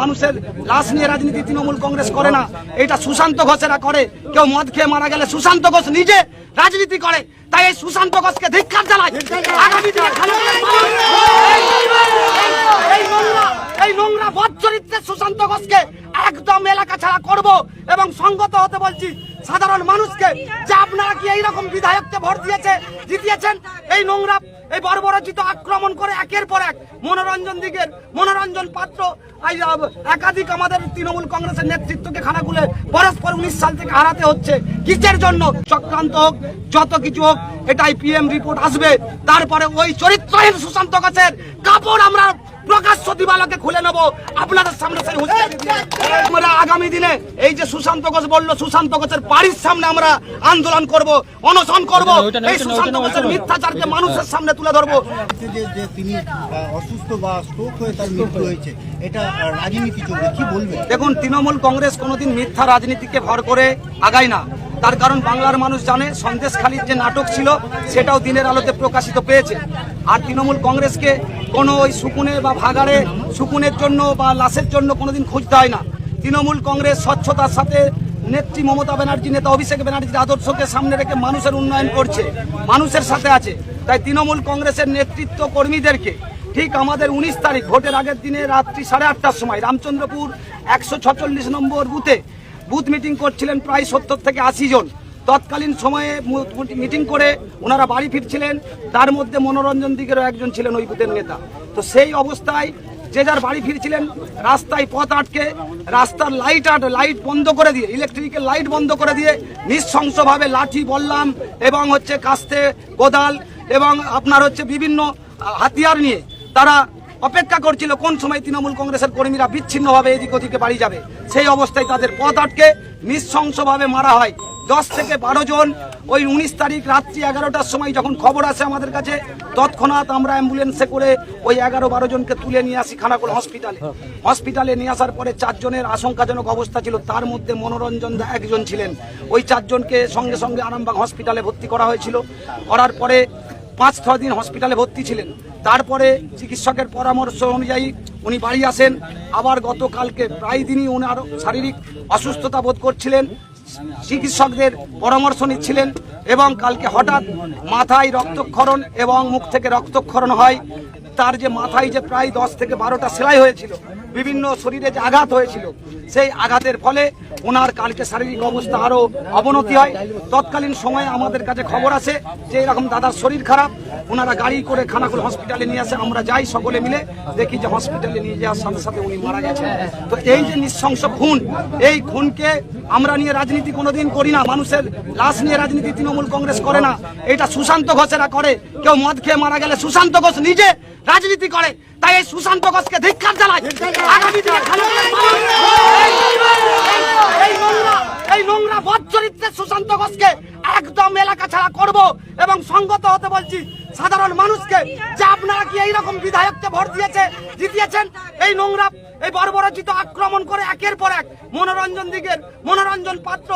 মানুষের লাশ নিয়ে রাজনীতি তৃণমূল কংগ্রেস করে না। এটা সুশান্ত ঘোষেরা করে। কেউ মদ খেয়ে মারা গেলে সুশান্ত ঘোষ নিজে রাজনীতি করে। তাই এই সুশান্ত ঘোষকে ধিক্ষার দিনে এই নোংরা বদ চরিত্রের সুশান্ত ঘোষকে একদম এলাকা ছাড়া করব। এবং সঙ্গত হতে বলছি, সাধারণ মানুষকে যে আপনারা কি এইরকম বিধায়ককে ভোট দিয়েছে, জিতিয়েছেন? এই নোংরা, এই বর্বরচিত আক্রমণ করে একের পর এক মনোরঞ্জন দিকের মনোরঞ্জন পাত্র একাধিক আমাদের তৃণমূল কংগ্রেসের নেতৃত্বকে খানাগুলে পরস্পর উনিশ সাল থেকে হারাতে হচ্ছে। কিসের জন্য? চক্রান্ত হোক, যত কিছু হোক, এটাই পিএম রিপোর্ট আসবে। তারপরে ওই চরিত্রহীন সুশান্ত গাছের কাপড় আমরা প্রকাশ্য দিবালকে খুলে নেব। আপনাদের সামনে সেই হুঁশিয়ারি দিয়ে। আমরা আগামী দিনে এই যে সুশান্ত ঘোষ বলল সুশান্ত ঘোষের বাড়ির সামনে আমরা আন্দোলন করব অনশন করব এই সুশান্ত ঘোষের মিথ্যাচারকে মানুষের সামনে তুলে ধরবো। যে যে- যে তিনি অসুস্থ বা স্ট্রোক হয়ে তার মৃত্যু হয়েছে এটা রাজনীতি চলবে কি বলবেন দেখুন তৃণমূল কংগ্রেস কোনোদিন মিথ্যা রাজনীতিকে ভর করে আগায় না। তার কারণ বাংলার মানুষ জানে সন্দেশখালীর যে নাটক ছিল সেটাও দিনের আলোতে প্রকাশিত পেয়েছে। আর তৃণমূল কংগ্রেসকে কোনো ওই সুকুনে বা ভাগাড়ে সুকুনের জন্য বা লাশের জন্য কোনোদিন খুঁজতে হয় না। তৃণমূল কংগ্রেস স্বচ্ছতার সাথে নেত্রী মমতা ব্যানার্জি, নেতা অভিষেক ব্যানার্জির আদর্শকে সামনে রেখে মানুষের উন্নয়ন করছে, মানুষের সাথে আছে। তাই তৃণমূল কংগ্রেসের নেতৃত্ব কর্মীদেরকে ঠিক আমাদের উনিশ তারিখ, ভোটের আগের দিনে রাত্রি সাড়ে আটটার সময় রামচন্দ্রপুর একশো ছচল্লিশ নম্বর বুথে বুথ মিটিং করছিলেন প্রায় সত্তর থেকে আশি জন। তৎকালীন সময়ে মিটিং করে ওনারা বাড়ি ফিরছিলেন। তার মধ্যে মনোরঞ্জন দিকেরও একজন ছিলেন ওই বুথের নেতা। তো সেই অবস্থায় যে যার বাড়ি ফিরছিলেন, রাস্তায় পথ আটকে, রাস্তার লাইট আট লাইট বন্ধ করে দিয়ে ইলেকট্রিকের লাইট বন্ধ করে দিয়ে নৃশংসভাবে লাঠি বললাম এবং হচ্ছে কাস্তে, কোদাল এবং আপনার হচ্ছে বিভিন্ন হাতিয়ার নিয়ে তারা অপেক্ষা করছিল কোন সময় তৃণমূল কংগ্রেসের কর্মীরা বিচ্ছিন্নভাবে এদিক ওদিকে বাড়ি যাবে। সেই অবস্থায় তাদের পথ আটকে, নৃশংসভাবে মারা হয়। দশ থেকে বারো জন ওই উনিশ তারিখ রাত্রি এগারোটার সময় যখন খবর আসে আমাদের কাছে, তৎক্ষণাৎ আমরা অ্যাম্বুলেন্সে করে ওই এগারো বারো জনকে তুলে নিয়ে আসি খানাকুল হসপিটালে। হসপিটালে নিয়ে আসার পরে চারজনের আশঙ্কাজনক অবস্থা ছিল, তার মধ্যে মনোরঞ্জন দা একজন ছিলেন। ওই চারজনকে সঙ্গে সঙ্গে আরামবাগ হসপিটালে ভর্তি করা হয়েছিল। করার পরে পাঁচ ছ দিন হসপিটালে ভর্তি ছিলেন। তারপরে চিকিৎসকের পরামর্শ অনুযায়ী উনি বাড়ি আসেন। আবার গতকালকে প্রায় দিনই ওনার শারীরিক অসুস্থতা বোধ করছিলেন। চিকিৎসকদের পরামর্শ নিচ্ছিলেন এবং কালকে হঠাৎ মাথায় রক্তক্ষরণ এবং মুখ থেকে রক্তক্ষরণ হয়। তার যে মাথায় যে প্রায় দশ থেকে বারোটা সেলাই হয়েছিল বিভিন্ন শরীরে যে আঘাত হয়েছিল, সেই আঘাতের ফলে ওনার কালকে শারীরিক অবস্থা আরও অবনতি হয়। তৎকালীন সময়ে আমাদের কাছে খবর আসে যে এরকম দাদার শরীর খারাপ। ওনারা গাড়ি করে খানাকুল হসপিটালে নিয়ে আসে, আমরা যাই সকলে মিলে দেখি যে হসপিটালে নিয়ে যাওয়ার সাথে সাথে উনি মারা গেছেন। তো এই যে নৃশংস খুন, এই খুনকে আমরা নিয়ে রাজনীতি কোনোদিন করি না, মানুষের লাশ নিয়ে রাজনীতি তৃণমূল কংগ্রেস করে না। এটা সুশান্ত ঘোষেরা করে, কেউ মদ খেয়ে মারা গেলে সুশান্ত ঘোষ নিজে রাজনীতি করে। তাই এই সুশান্ত ঘোষকে ধিক্ষার জ্বালায় আগামী দিনে এই নোংরা চরিত্রের সুশান্ত ঘোষকে একদম এলাকা ছাড়া করব এবং সঙ্গত হতে বলছি সাধারণ মানুষকে যে আপনারা কি এইরকম বিধায়ককে ভোট দিয়েছে, জিতিয়েছেন? এই নোংরা, এই বর্বরচিত আক্রমণ করে একের পর এক মনোরঞ্জন দিকের মনোরঞ্জন পাত্র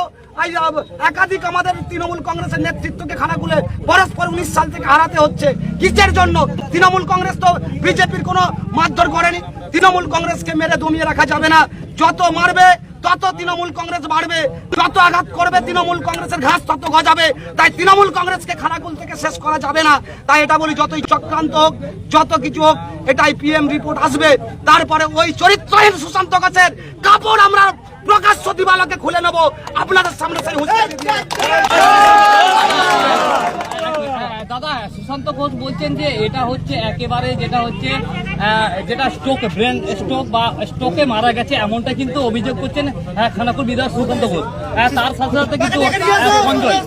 একাধিক আমাদের তৃণমূল কংগ্রেসের নেতৃত্বকে খানাগুলে পরস্পর উনিশ সাল থেকে হারাতে হচ্ছে। কিসের জন্য? তৃণমূল কংগ্রেস তো বিজেপির কোনো মারধর করেনি। তৃণমূল কংগ্রেসকে মেরে দমিয়ে রাখা যাবে না। যত মারবে তত তৃণমূল কংগ্রেস বাড়বে, যত আঘাত করবে তৃণমূল কংগ্রেসের ঘাস তত গজাবে। তাই তৃণমূল কংগ্রেসকে খানাকুল থেকে শেষ করা যাবে না। তাই এটা বলি যতই চক্রান্ত হোক, যত কিছু হোক, এটাই পিএম রিপোর্ট আসবে। তারপরে ওই চরিত্রহীন সুশান্ত গাছের কাপড় আমরা প্রকাশ্য দিবালকে খুলে নেব। আপনাদের সামনে সেই দাদা সুশান্ত ঘোষ বলছেন যে এটা হচ্ছে একেবারে যেটা হচ্ছে যেটা স্ট্রোক ব্রেন স্ট্রোক বা স্ট্রোকে মারা গেছে এমনটা কিন্তু অভিযোগ করছেন আহ, খানাকুল বিধায়ক সুশান্ত ঘোষ। তার সাথে সাথে কিন্তু সঞ্জয়।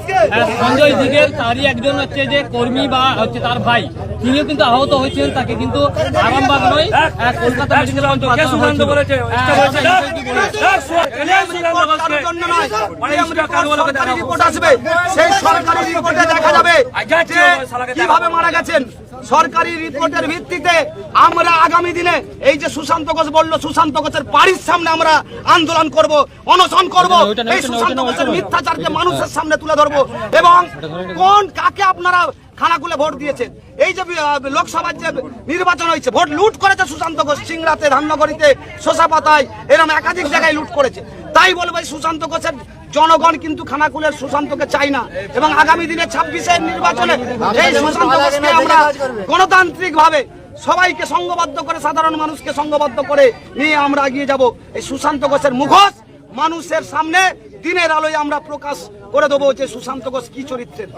সঞ্জয় দিগের তারই একজন হচ্ছে যে কর্মী বা হচ্ছে তার ভাই। তিনিও কিন্তু আহত হয়েছেন তাকে কিন্তু আরামবাগ নয় কলকাতা মেডিকেল কলেজে আসবে। সেই সরকারি রিপোর্টে দেখা যাবে যে কীভাবে মারা গেছেন? সরকারি রিপোর্টের ভিত্তিতে আমরা আগামী দিনে এই যে সুশান্ত ঘোষ বলল সুশান্ত ঘোষের বাড়ির সামনে আমরা আন্দোলন করব অনশন করব এই সুশান্ত ঘোষের মিথ্যাচারকে মানুষের সামনে তুলে ধরবো এবং কোন কাকে আপনারা খানাকুলে ভোট দিয়েছেন এই যে লোকসভার যে নির্বাচন হয়েছে, ভোট লুট করেছে সুশান্ত ঘোষ সিংড়াতে ধান্যগড়িতে শোষা পাতায় এরকম একাধিক জায়গায় লুট করেছে। তাই বলব এই সুশান্ত ঘোষের জনগণ কিন্তু খানাকুলের সুশান্তকে চাই না। এবং আগামী দিনে ছাব্বিশের নির্বাচনে এই সুশান্ত ঘোষকে আমরা গণতান্ত্রিক ভাবে সবাইকে সংঘবদ্ধ করে, সাধারণ মানুষকে সংঘবদ্ধ করে নিয়ে আমরা এগিয়ে যাব। এই সুশান্ত ঘোষের মুখোশ মানুষের সামনে দিনের আলোয় আমরা প্রকাশ করে দেবো যে সুশান্ত ঘোষ কি চরিত্রের।